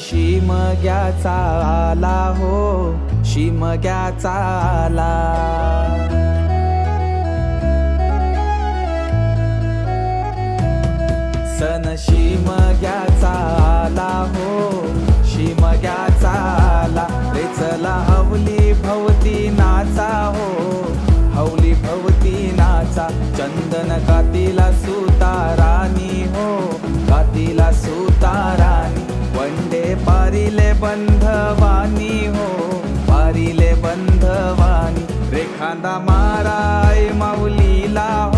शिमग्याचा आला हो शिमग्याचा आला. सन शिमग्याचा आला हो शिमग्याचा आला. रे चला हवली भवती नाचा हो हवली भवती नाचा. चंदन कातीला सुतारानी हो कातीला सुता बंधवानी हो पारिले बंधवानी. रेखांदा माराय माऊलीला हो